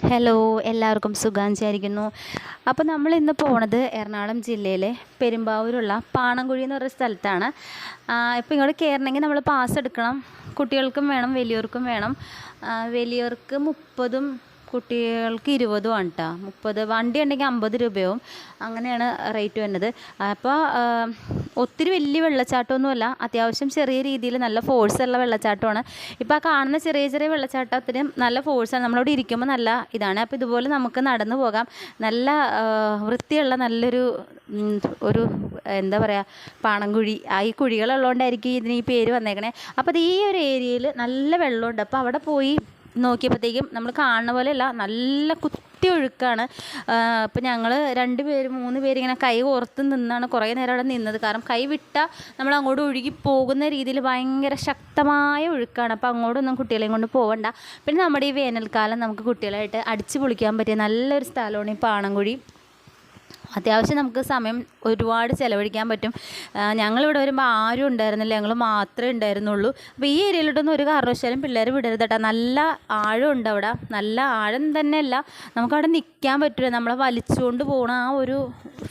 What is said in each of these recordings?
Hello എല്ലാവർക്കും സുഖം വിചാരിക്കുന്നു അപ്പോൾ നമ്മൾ ഇന്ന് പോണത് എറണാകുളം ജില്ലയിലെ പെരുമ്പാവൂരുള്ള പാണൻകുഴി എന്ന് പറയുന്ന സ്ഥലത്താണ് ഇപ്പോൾ ഇങ്ങോട്ട് കയറണമെങ്കിൽ നമ്മൾ പാസ് എടുക്കണം. കുട്ടികൾക്കും വേണം വലിയവർക്കും വേണം. വലിയവർക്ക് മുപ്പതും കുട്ടികൾക്ക് ഇരുപതും ആണ് കേട്ടോ മുപ്പത് വണ്ടി ഉണ്ടെങ്കിൽ അമ്പത് രൂപയാവും. അങ്ങനെയാണ് റേറ്റ് വരുന്നത്. അപ്പോൾ ഒത്തിരി വലിയ വെള്ളച്ചാട്ടമൊന്നുമല്ല. അത്യാവശ്യം ചെറിയ രീതിയിൽ നല്ല ഫോഴ്സ് ഉള്ള വെള്ളച്ചാട്ടമാണ്. ഇപ്പോൾ ആ കാണുന്ന ചെറിയ ചെറിയ വെള്ളച്ചാട്ടത്തിന് നല്ല ഫോഴ്സാണ് നമ്മളവിടെ ഇരിക്കുമ്പോൾ നല്ല ഇതാണ്. അപ്പോൾ ഇതുപോലെ നമുക്ക് നടന്നു പോകാം. നല്ല വൃത്തിയുള്ള നല്ലൊരു ഒരു എന്താ പറയുക പാണൻകുഴി ആ ഈ കുഴികളുള്ളതുകൊണ്ടായിരിക്കും ഇതിന് ഈ പേര് വന്നേക്കണേ. അപ്പോൾ ഈ ഒരു ഏരിയയിൽ നല്ല വെള്ളമുണ്ട്. അപ്പോൾ അവിടെ പോയി നോക്കിയപ്പോഴത്തേക്കും നമ്മൾ കാണുന്ന പോലെയല്ല നല്ല കുത്തി ഒഴുക്കാണ്. അപ്പോൾ ഞങ്ങൾ രണ്ട് പേര് മൂന്ന് പേരിങ്ങനെ കൈ ഓർത്ത് നിന്നാണ് കുറേ നേരം അവിടെ നിന്നത്. കാരണം കൈ വിട്ടാൽ നമ്മൾ അങ്ങോട്ട് ഒഴുകി പോകുന്ന രീതിയിൽ ഭയങ്കര ശക്തമായ ഒഴുക്കാണ്. അപ്പോൾ അങ്ങോട്ടൊന്നും കുട്ടികളെയും കൊണ്ട് പോകണ്ട പിന്നെ നമ്മുടെ ഈ വേനൽക്കാലം നമുക്ക് കുട്ടികളായിട്ട് അടിച്ചു പൊളിക്കാൻ പറ്റിയ നല്ലൊരു സ്ഥലമാണ് ഈ പാണൻകുഴി അത്യാവശ്യം നമുക്ക് സമയം ഒരുപാട് ചിലവഴിക്കാൻ പറ്റും. ഞങ്ങളിവിടെ വരുമ്പോൾ ആരും ഉണ്ടായിരുന്നില്ല. ഞങ്ങൾ മാത്രമേ ഉണ്ടായിരുന്നുള്ളൂ. അപ്പോൾ ഈ ഏരിയയിലോട്ടൊന്നും ഒരു കാരണവശാലും പിള്ളേർ വിടരുത് കേട്ടോ നല്ല ആഴമുണ്ട് അവിടെ. നല്ല ആഴം തന്നെയല്ല. നമുക്കവിടെ നിൽക്കാൻ പറ്റില്ല നമ്മളെ വലിച്ചുകൊണ്ട് പോകണ ആ ഒരു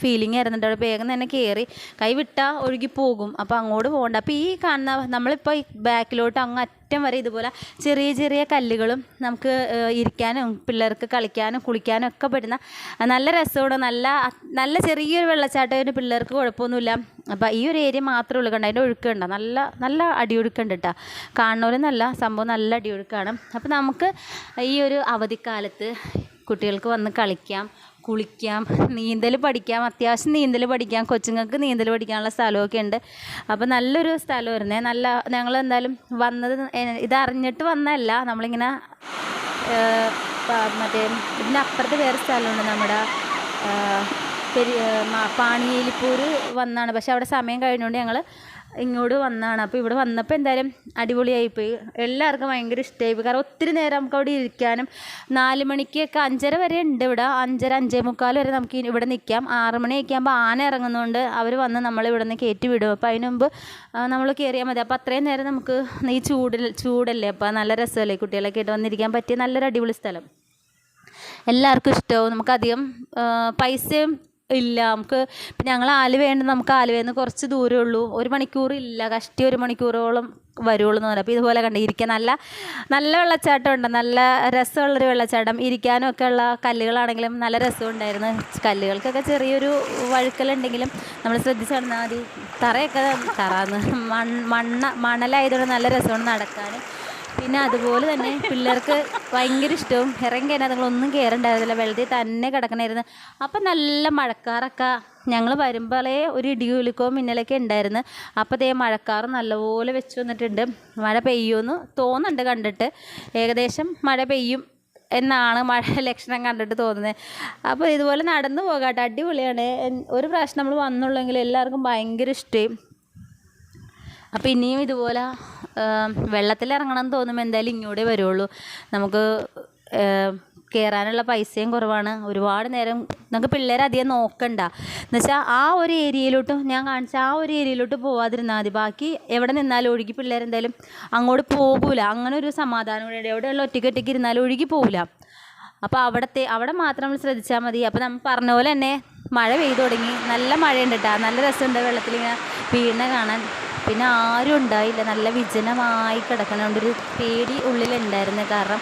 ഫീലിംഗ് ആയിരുന്നു അവിടെ വേഗം തന്നെ കയറി കൈ വിട്ടാൽ ഒഴുകി പോകും. അപ്പോൾ അങ്ങോട്ട് പോകണ്ട. അപ്പോൾ ഈ കാണുന്ന നമ്മളിപ്പോൾ ബാക്കിലോട്ട് അങ്ങ് അറ്റം വരെ ഇതുപോലെ ചെറിയ ചെറിയ കല്ലുകളും നമുക്ക് ഇരിക്കാനും പിള്ളേർക്ക് കളിക്കാനും കുളിക്കാനും ഒക്കെ പറ്റുന്ന നല്ല രസമാണ്. നല്ല നല്ല ചെറിയൊരു വെള്ളച്ചാട്ടത്തിന് പിള്ളേർക്ക് കുഴപ്പമൊന്നുമില്ല. അപ്പോൾ ഈ ഒരു ഏരിയ മാത്രമേ ഉള്ളൂ കണ്ട? അതിന്റെ ഒഴുക്കുണ്ട നല്ല നല്ല അടിയൊഴുക്കുണ്ട് കേട്ടോ. കാണുന്നവരും നല്ല സംഭവം നല്ല അടിയൊഴുക്കാണ്. അപ്പോൾ നമുക്ക് ഈ ഒരു അവധിക്കാലത്ത് കുട്ടികൾക്ക് വന്ന് കളിക്കാം. കുളിക്കാം നീന്തൽ പഠിക്കാം അത്യാവശ്യം നീന്തൽ പഠിക്കാം കൊച്ചുങ്ങൾക്ക് നീന്തൽ പഠിക്കാനുള്ള സ്ഥലമൊക്കെ ഉണ്ട്. അപ്പോൾ നല്ലൊരു സ്ഥലമായിരുന്നേ നല്ല ഞങ്ങൾ എന്തായാലും വന്നത് ഇതറിഞ്ഞിട്ട് വന്നതല്ല. നമ്മളിങ്ങനെ മറ്റേ ഇതിന്റെ അപ്പുറത്ത് വേറെ സ്ഥലമുണ്ട് നമ്മുടെ പെരി പാണിയേലിപ്പൂർ വന്നാണ്. പക്ഷെ അവിടെ സമയം കഴിഞ്ഞുകൊണ്ട് ഞങ്ങൾ ഇങ്ങോട്ട് വന്നതാണ്. അപ്പോൾ ഇവിടെ വന്നപ്പോൾ എന്തായാലും അടിപൊളിയായിപ്പോയി. എല്ലാവർക്കും ഭയങ്കര ഇഷ്ടമായിപ്പോയി കാരണം ഒത്തിരി നേരം നമുക്ക് അവിടെ ഇരിക്കാനും നാല് മണിക്കൊക്കെ അഞ്ചര വരെ ഉണ്ട് ഇവിടെ. അഞ്ചര അഞ്ചേ മുക്കാൽ വരെ നമുക്ക് ഇവിടെ നിൽക്കാം ആറ് മണിയൊക്കെ ആകുമ്പോൾ ആന ഇറങ്ങുന്നതുകൊണ്ട് അവർ വന്ന് നമ്മൾ ഇവിടെ നിന്ന് കയറ്റി വിടും. അപ്പോൾ അതിന് മുമ്പ് നമ്മൾ കയറിയാൽ മതി. അപ്പോൾ അത്രയും നേരം നമുക്ക് ഈ ചൂടിൽ ചൂടല്ലേ? അപ്പോൾ നല്ല രസമല്ലേ കുട്ടികളൊക്കെ ആയിട്ട് വന്നിരിക്കാൻ പറ്റിയ നല്ലൊരു അടിപൊളി സ്ഥലം. എല്ലാവർക്കും ഇഷ്ടമാവും നമുക്കധികം പൈസയും ഇല്ല. നമുക്ക് ഇപ്പം ഞങ്ങൾ ആലുവയുണ്ട് നമുക്ക് ആലുവയിൽ നിന്ന് കുറച്ച് ദൂരമേ ഉള്ളൂ. ഒരു മണിക്കൂർ ഇല്ല. കഷ്ടി ഒരു മണിക്കൂറോളം വരുള്ളൂ എന്ന് പറയാം. അപ്പോൾ ഇതുപോലെ കണ്ട് ഇരിക്കാൻ നല്ല നല്ല വെള്ളച്ചാട്ടം ഉണ്ട് നല്ല രസമുള്ളൊരു വെള്ളച്ചാട്ടം. ഇരിക്കാനും ഒക്കെ ഉള്ള കല്ലുകളാണെങ്കിലും നല്ല രസമുണ്ടായിരുന്നു. കല്ലുകൾക്കൊക്കെ ചെറിയൊരു വഴുക്കലുണ്ടെങ്കിലും നമ്മൾ ശ്രദ്ധിച്ച് നടന്നാൽ മതി. തറയൊക്കെ തറാന്ന്. മണ്ണ് മണ്ണ മണലായതുകൊണ്ട് നല്ല രസമാണ് നടക്കാൻ. പിന്നെ അതുപോലെ തന്നെ പിള്ളേർക്ക് ഭയങ്കര ഇഷ്ടവും. ഇറങ്ങി നിങ്ങളൊന്നും കയറണ്ടായിരുന്നില്ല വെള്ളത്തിൽ തന്നെ കിടക്കണമായിരുന്നു അപ്പം നല്ല മഴക്കാറൊക്കെ ഞങ്ങൾ വരുമ്പോളേ ഒരു ഇടികുലുക്കോ മിന്നലൊക്കെ ഉണ്ടായിരുന്നു. അപ്പോൾ ദേ മഴക്കാറ് നല്ലപോലെ വെച്ച് വന്നിട്ടുണ്ട്. മഴ പെയ്യുമെന്ന് തോന്നുന്നുണ്ട് കണ്ടിട്ട്. ഏകദേശം മഴ പെയ്യും എന്നാണ് മഴ ലക്ഷണം കണ്ടിട്ട് തോന്നുന്നത്. അപ്പോൾ ഇതുപോലെ നടന്നു പോകാട്ടെ അടിപൊളിയാണ്. ഒരു പ്രാവശ്യം നമ്മൾ വന്നുള്ളെങ്കിൽ എല്ലാവർക്കും ഭയങ്കര ഇഷ്ടമായി അപ്പോൾ ഇനിയും ഇതുപോലെ വെള്ളത്തിൽ ഇറങ്ങണം എന്ന് തോന്നുമ്പോൾ എന്തായാലും ഇങ്ങോട്ടേ വരുള്ളൂ. നമുക്ക് കയറാനുള്ള പൈസയും കുറവാണ്. ഒരുപാട് നേരം നമുക്ക് പിള്ളേരെ അധികം നോക്കണ്ട. എന്ന് വെച്ചാൽ ആ ഒരു ഏരിയയിലോട്ട് ഞാൻ കാണിച്ച ആ ഒരു ഏരിയയിലോട്ട് പോവാതിരുന്നാൽ മതി. ബാക്കി എവിടെ നിന്നാലും ഒഴുകി പിള്ളേരെന്തായാലും അങ്ങോട്ട് പോകില്ല അങ്ങനെ ഒരു സമാധാനം കൂടെ എവിടെയുള്ള ഒറ്റയ്ക്ക് ഒറ്റയ്ക്ക് ഇരുന്നാലും ഒഴുകി പോകില്ല അപ്പോൾ അവിടത്തെ അവിടെ മാത്രം നമ്മൾ ശ്രദ്ധിച്ചാൽ മതി. അപ്പോൾ നമ്മൾ പറഞ്ഞ പോലെ തന്നെ മഴ പെയ്തു തുടങ്ങി. നല്ല മഴയുണ്ട് കേട്ടോ നല്ല രസമുണ്ട് വെള്ളത്തിലിങ്ങനെ വീണ കാണാൻ. പിന്നെ ആരും ഉണ്ടായില്ല. നല്ല വിജനമായി കിടക്കണോണ്ടൊരു പേടി ഉള്ളിലുണ്ടായിരുന്നു. കാരണം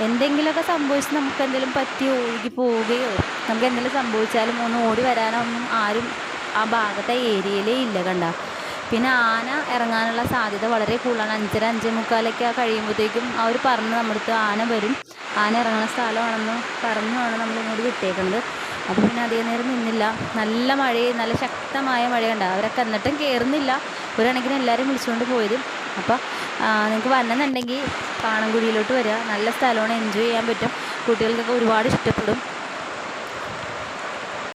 എന്തെങ്കിലുമൊക്കെ സംഭവിച്ച് നമുക്ക് എന്തെങ്കിലും പറ്റി ഒഴുകി പോവുകയോ നമുക്ക് എന്തെങ്കിലും സംഭവിച്ചാലും ഒന്ന് ഓടി വരാനോ ഒന്നും ആരും ആ ഭാഗത്തെ ഏരിയയിലേ ഇല്ല കണ്ട. പിന്നെ ആന ഇറങ്ങാനുള്ള സാധ്യത വളരെ കൂടുതലാണ്. അഞ്ചര അഞ്ചേ മുക്കാലൊക്കെ കഴിയുമ്പോഴത്തേക്കും അവർ പറഞ്ഞ് നമ്മുടെ അടുത്ത് ആന വരും. ആന ഇറങ്ങുന്ന സ്ഥലമാണെന്ന് പറഞ്ഞുമാണ് നമ്മൾ ഇങ്ങോട്ട് വിട്ടേക്കുന്നത് അപ്പോൾ പിന്നെ അതേ നേരം നിന്നില്ല. നല്ല മഴയും നല്ല ശക്തമായ മഴയുണ്ട് അവരൊക്കെ എന്നിട്ടും കയറുന്നില്ല കണക്കിന് എല്ലാവരും വിളിച്ചുകൊണ്ട് പോയത്. അപ്പോൾ നിങ്ങൾക്ക് വരണമെന്നുണ്ടെങ്കിൽ പാണൻകുഴിയിലോട്ട് വരിക. നല്ല സ്ഥലമാണ്. എൻജോയ് ചെയ്യാൻ പറ്റും. കുട്ടികൾക്കൊക്കെ ഒരുപാട് ഇഷ്ടപ്പെടും.